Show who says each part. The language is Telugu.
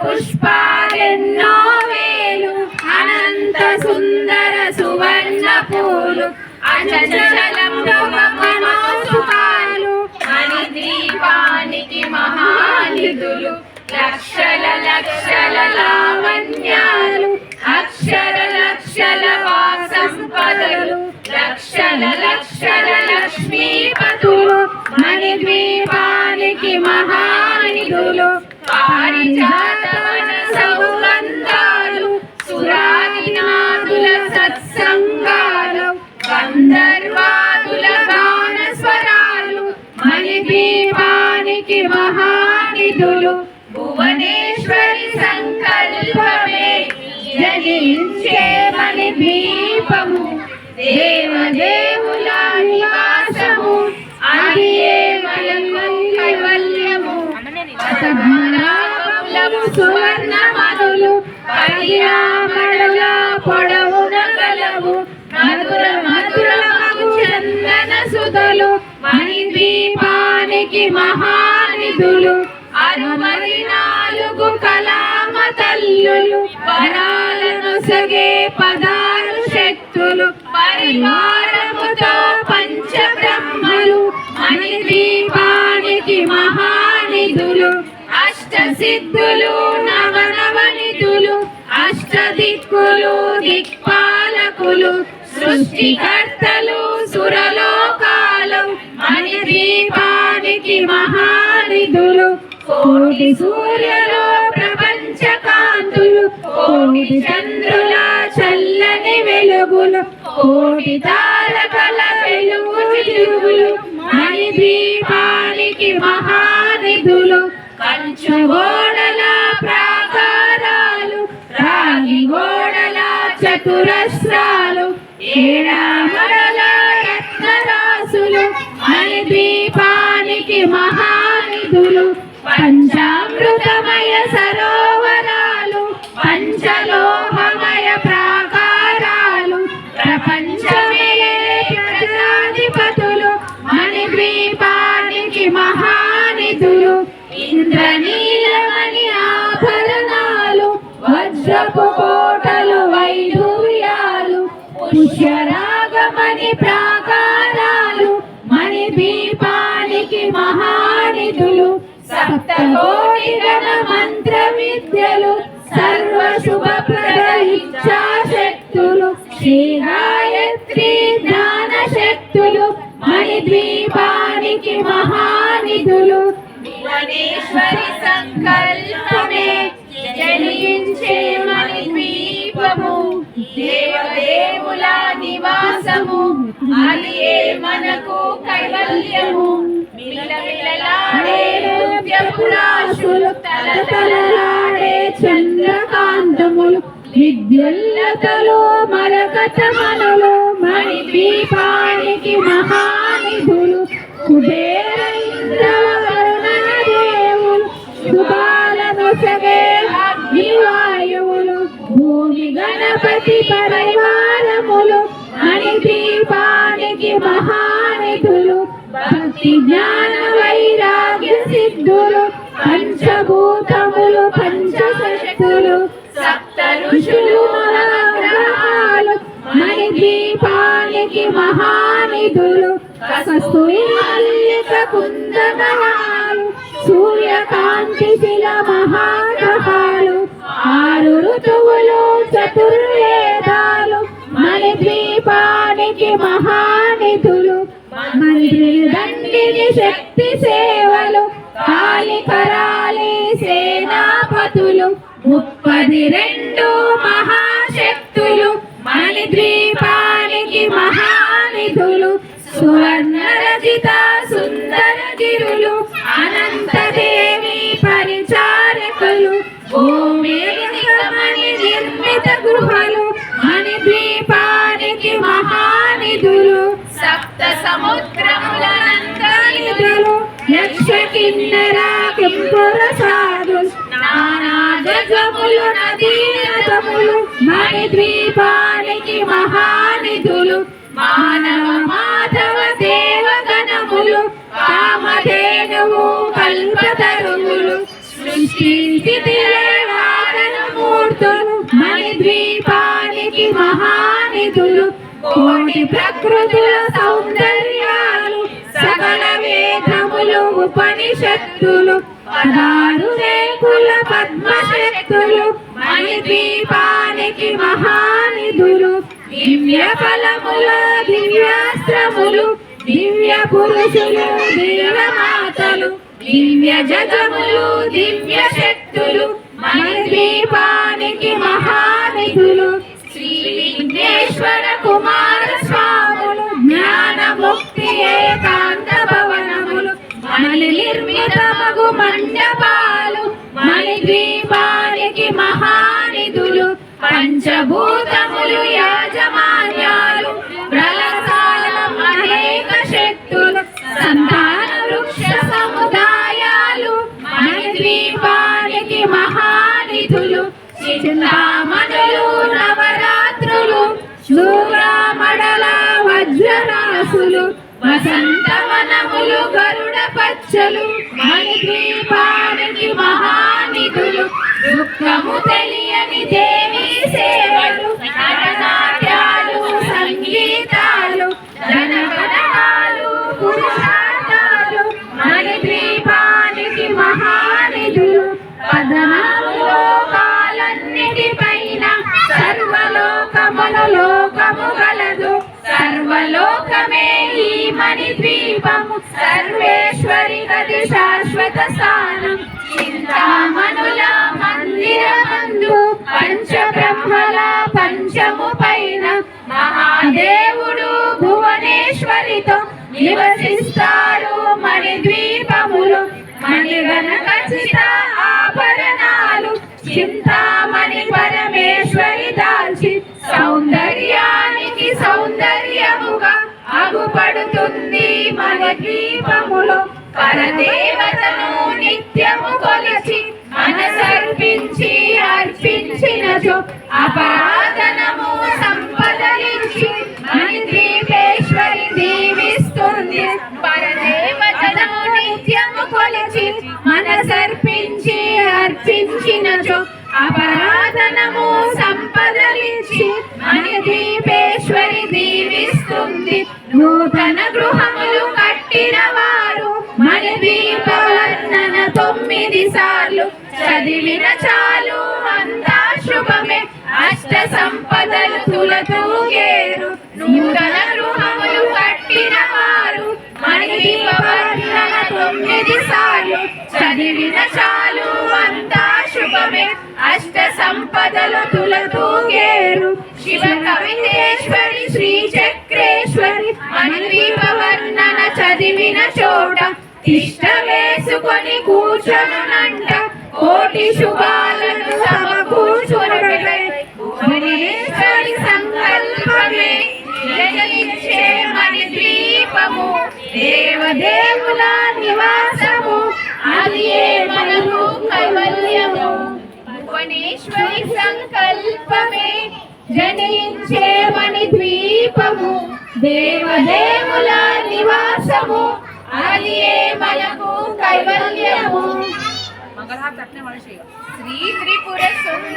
Speaker 1: పుష్పాలెన్నో వేలు అనంత సుందర సువర్ణ పూలు అచంచలంలో అని మణి దీపానికి మహానిధులు లక్షల లక్షల లావణ్యాలు అక్షర లక్షల వాసంపదలు లక్షల లక్షల లక్ష్మీపతులు మణి ద్వీపానికి మహానిధులు పారిజాతవన సౌగంధాలు సురాదినాదుల సత్సంగాలు గంధర్వాదుల గాన స్వరాలు మణి ద్వీపానికి మహానిధులు భువనేశ్వరి సంకల్పమే జనించే మణి దీపము దేవదేవుల నివాసము అది పద్మనాభములము పొడవున గలవు. మధుర మధురమగు చందన సుధలు మణి మహానిధులు. అరవై నాలుగు కలామ తల్లులు వరాలను సగే పదాలు శక్తులు. పరిమా సిద్ధులు నవనవనిధులు అష్ట దిక్కులు దిక్పాలకులు సృష్టికర్తలు సురలోకాలు మణి దీపానికి మహానిధులు కోటి సూర్యులు ప్రపంచ కాంతులు కోటి చంద్రుల చల్లని వెలుగులు కోటి తారకల వెలుగు మణి దీపానికి మహానిధులు కంచు గోడల ప్రాకారాలు రాగి గోడల చతురస్రాలు ఏడామడల రత్నరాసులు మణి దీపానికి మహానిధులు పంచామృత పుష్యరాగమణి ప్రాకారాలు మణి దీపానికి మహానిధులు సప్తకోటి గణ మంత్ర విద్యలు సర్వ శుభ శక్తులు శ్రీ గాయత్రి జ్ఞాన శక్తులు మణి ద్వీపానికి మహానిధులు. భువనేశ్వరి సంకల్పమే జనించే దేవదేవుల నివాసము అది ఏ మనకు కైవల్యము? మిలమిలలాడే నృత్యపురాశులు తలతలలాడే చంద్రకాంతములు విద్యుల్లతలు మరకతమనులు మణి దీపానికి మహానిధులు కుబేర ఇంద్ర వరుణదేవులు శుభాలను సగే అగ్నివాయువులు గణపతి పరివారములు అని దీపానికి మహానిధులు భక్తి జ్ఞాన వైరాగ్య సిద్ధులు పంచభూతములు పంచశక్తులు సప్త ఋషులు మహాగ్రహాలు మణి దీపానికి మహానిధులు కస్తూరి మల్లిక కుందనహాలు సూర్యకాంతి శిల మహాగ్రహాలు ఆరు ఋతువులు చతుర్వేదాలు మన ద్వీపానికి మహానిధులు మంత్రి దండిని శక్తి సేవలు కాలి కరాలి సేనాపతులు ముప్పది రెండు మహాశక్తులు మన ద్వీపానికి మహానిధులు సువర్ణ రచిత సప్త సముద్రముల నందనిధులు యక్ష కిన్నెర కింపుర సాధు నానా గజములు నదీనతములు మణి ద్వీపానికి మహానిధులు. మానవ మాధవ దేవగణములు కామధేనువు కల్పతరువులు. సృష్టి కోటి ప్రకృతుల సౌందర్యాలు సకల వేదములు ఉపనిషత్తులు పదారు రేకుల పద్మశక్తులు మణిద్వీపానికి మహానిధులు దివ్య ఫలముల దివ్యాస్త్రములు దివ్య పురుషులు దివ్యమాతలు దివ్య జగములు దివ్య శక్తులు మణిద్వీపానికి మహానిధులు శ్రీ విఘ్నేశ్వర కుమార స్వాములు జ్ఞాన ముక్తి ఏకాంత భవనములు మణి నిర్మితమగు మండపాలు మణి ద్వీపానికి మహానిధులు పంచభూతములు యాజమాన్యాలు ప్రలసాలం అనేక శక్తులు సంతాన వృక్ష సముదాయాలు మణి ద్వీపానికి మహానిధులు చింతామణులు నవరాత్రులు వజ్రరాసులు వసంతవనములు గరుడ పచ్చలు మణిద్వీపానికి మహానిధులు దుఃఖము తెలియని దేవి సేవలు నాట్యాలు సంగీతాలు జనగణాలు పురుషార్థాలు మణిద్వీపానికి మహానిధులు పదనాలు లోకాలన్నిటిపైన సర్వలోకములు లోకము లోకమే ఈ మణి ద్వీపము సర్వేశ్వరి గది శాశ్వత స్థానం. చింతామణుల మందిరమందు పంచ బ్రహ్మల పంచము పైన మహాదేవుడు భువనేశ్వరితో నివసిస్తాడు మణి ద్వీపములు మణిగణ ఖచ్చిత ఆభరణాలు. చింతామణి పరమేశ్వరి దాల్చి సౌందర్యానికి బాగుపడుతుంది మన దీపములో పరదేవతను నిత్యము కొలిచి మనసర్పించి అర్పించినచో అపరాధనము సంపదలించి మన దీపేశ్వరి దీవిస్తుంది. పరదేవతను నిత్యము కొలిచి మనసర్పించి అర్పించినచో అపరాధనము సంపదలించి మన పరమేశ్వరి దీవిస్తుంది. నూతన గృహములు కట్టిన వారు మన దీప వర్ణన తొమ్మిది సార్లు. చదివిన చాలు అంతా శుభమే. అష్ట సంపదలు తులతూగేరు. నూతన గృహములు కట్టిన వారు మన దీప వర్ణన తొమ్మిది సార్లు. చదివిన చదివిన చోట తిష్ట వేసుకొని కూర్చొనునంట కోటి శుభాలను సమకూర్చునుటకై భువనేశ్వరి సంకల్పమే. జయించే మణి ద్వీపము. దేవదేవుల నివాసము. అది మనము కైవల్యము? భువనేశ్వరి సంకల్పమే. జనించే మణి ద్వీపము. దేవదేవుల నివాసము అది ఏ మనకు కైవల్యము
Speaker 2: మంగళహారతి అట్నే మనిషి
Speaker 1: శ్రీ త్రిపుర సుందరి